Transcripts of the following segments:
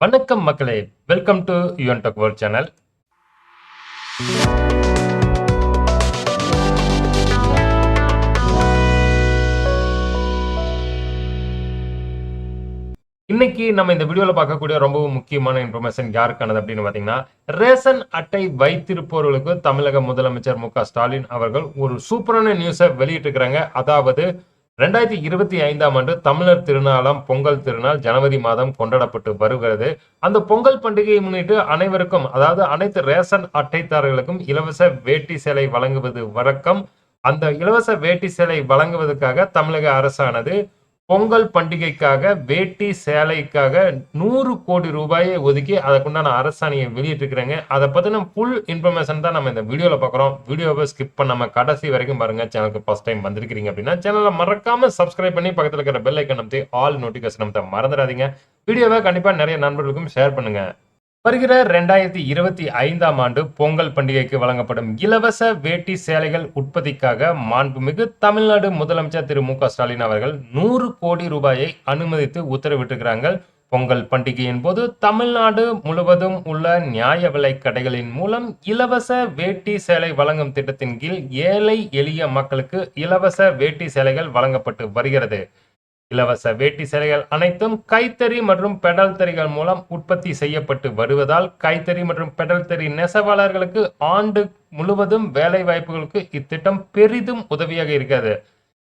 வணக்கம் மக்களே. Welcome to Yuvan tech world channel இன்னைக்கு நம்ம இந்த வீடியோல பார்க்கக்கூடிய ரொம்ப முக்கியமான இன்ஃபர்மேஷன் யாருக்கானது அப்படின்னு பாத்தீங்கன்னா ரேஷன் அட்டை வைத்திருப்பவர்களுக்கு தமிழக முதலமைச்சர் மு ஸ்டாலின் அவர்கள் ஒரு சூப்பரான நியூஸை வெளியிட்டிருக்கிறாங்க. அதாவது ரெண்டாயிரத்தி இருபத்தி ஐந்தாம் ஆண்டு தமிழர் திருநாளாம் பொங்கல் திருநாள் ஜனவரி மாதம் கொண்டாடப்பட்டு வருகிறது. அந்த பொங்கல் பண்டிகையை முன்னிட்டு அனைவருக்கும் அதாவது அனைத்து ரேஷன் அட்டைதாரர்களுக்கும் இலவச வேட்டி சேலை வழங்குவது வழக்கம். அந்த இலவச வேட்டி சேலை வழங்குவதற்காக தமிழக அரசானது பொங்கல் பண்டிகைக்காக வேட்டி சேலைக்காக நூறு கோடி ரூபாயை ஒதுக்கி அதற்குண்டான அரசாணையை வெளியிட்டிருக்கிறாங்க. அதை பற்றின ஃபுல் இன்ஃபர்மேஷன் தான் நம்ம இந்த வீடியோவில் பார்க்குறோம். வீடியோவை ஸ்கிப் பண்ணாம கடைசி வரைக்கும் பாருங்க. சேனலுக்கு ஃபர்ஸ்ட் டைம் வந்திருக்கிறீங்க அப்படின்னா சேனலை மறக்காம சப்ஸ்கிரைப் பண்ணி பக்கத்தில் இருக்கிற பெல் ஐக்கன் அமைத்து ஆல் நோட்டிஃபிகேஷன் அமைத்த மறந்துடாதீங்க. வீடியோவை கண்டிப்பாக நிறைய நண்பர்களுக்கும் ஷேர் பண்ணுங்கள் வருகிற ரெண்டாயிரத்தி இருபத்தி ஐந்தாம் ஆண்டு பொங்கல் பண்டிகைக்கு வழங்கப்படும் இலவச வேட்டி சேலைகள் உற்பத்திக்காக மாண்புமிகு தமிழ்நாடு முதலமைச்சர் திரு மு க ஸ்டாலின் அவர்கள் நூறு கோடி ரூபாயை அனுமதித்து உத்தரவிட்டிருக்கிறாங்க. பொங்கல் பண்டிகையின் போது தமிழ்நாடு முழுவதும் உள்ள நியாய விலை கடைகளின் மூலம் இலவச வேட்டி சேலை வழங்கும் திட்டத்தின் கீழ் ஏழை எளிய மக்களுக்கு இலவச வேட்டி சேலைகள் வழங்கப்பட்டு வருகிறது. இலவச வேட்டி சேலைகள் அனைத்தும் கைத்தறி மற்றும் பெடல் தறிகள் மூலம் உற்பத்தி செய்யப்பட்டு வருவதால் கைத்தறி மற்றும் பெடல் தறி நெசவாளர்களுக்கு ஆண்டு முழுவதும் வேலை வாய்ப்புகளுக்கு இத்திட்டம் பெரிதும் உதவியாக இருக்கிறது.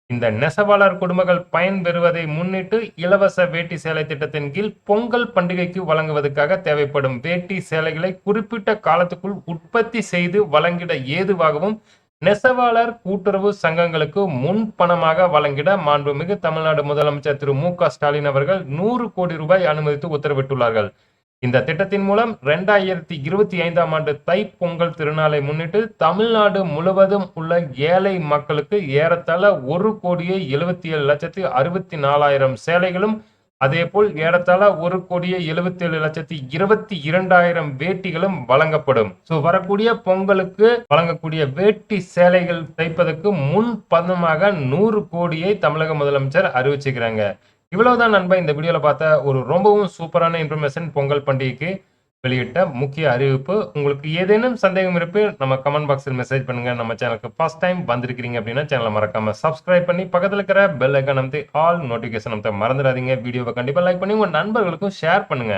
இந்த நெசவாளர் குடும்பங்கள் பயன்பெறுவதை முன்னிட்டு இலவச வேட்டி சேலை திட்டத்தின் கீழ் பொங்கல் பண்டிகைக்கு வழங்குவதற்காக தேவைப்படும் வேட்டி சேலைகளை குறிப்பிட்ட காலத்துக்குள் உற்பத்தி செய்து வழங்கிட ஏதுவாகவும் நெசவாளர் கூட்டுறவு சங்கங்களுக்கு முன் பணமாக வழங்கிட மாண்புமிகு தமிழ்நாடு முதலமைச்சர் திரு மு க ஸ்டாலின் அவர்கள் நூறு கோடி ரூபாய் அனுமதித்து உத்தரவிட்டுள்ளார்கள். இந்த திட்டத்தின் மூலம் ரெண்டாயிரத்தி இருபத்தி ஐந்தாம் ஆண்டு தை பொங்கல் திருநாளை முன்னிட்டு தமிழ்நாடு முழுவதும் உள்ள ஏழை மக்களுக்கு ஏறத்தாழ ஒரு கோடியே எழுபத்தி ஏழு லட்சத்தி அறுபத்தி நாலாயிரம் சேலைகளும் அதே போல் ஏறத்தாழ ஒரு கோடியே எழுபத்தி ஏழு லட்சத்தி இருபத்தி இரண்டாயிரம் வேட்டிகளும் வழங்கப்படும். ஸோ வரக்கூடிய பொங்கலுக்கு வழங்கக்கூடிய வேட்டி சேலைகள் தைப்பதற்கு முன் பதமாக நூறு கோடியை தமிழக முதலமைச்சர் அறிவிச்சுக்கிறாங்க. இவ்வளவுதான் நண்பா இந்த வீடியோவில் பார்த்த ஒரு ரொம்பவும் சூப்பரான இன்ஃபர்மேஷன் பொங்கல் பண்டிகைக்கு. வெளியிட்ட முக்கிய அறிவிப்பு. உங்களுக்கு ஏதேனும் சந்தேகம் இருப்பு நம்ம கமெண்ட் பாக்ஸில் மெசேஜ் பண்ணுங்க. நம்ம சேனலுக்கு ஃபர்ஸ்ட் டைம் வந்திருக்கிறீங்க அப்படின்னா சேனலை மறக்காம சப்ஸ்கிரைப் பண்ணி பக்கத்தில் இருக்கிற பெல் ஐக்கான் அமைத்து ஆல் நோட்டிஃபிகேஷன் அமைத்த மறந்துடாதீங்க. வீடியோவை கண்டிப்பாக லைக் பண்ணி உங்கள் நண்பர்களுக்கும் ஷேர் பண்ணுங்க.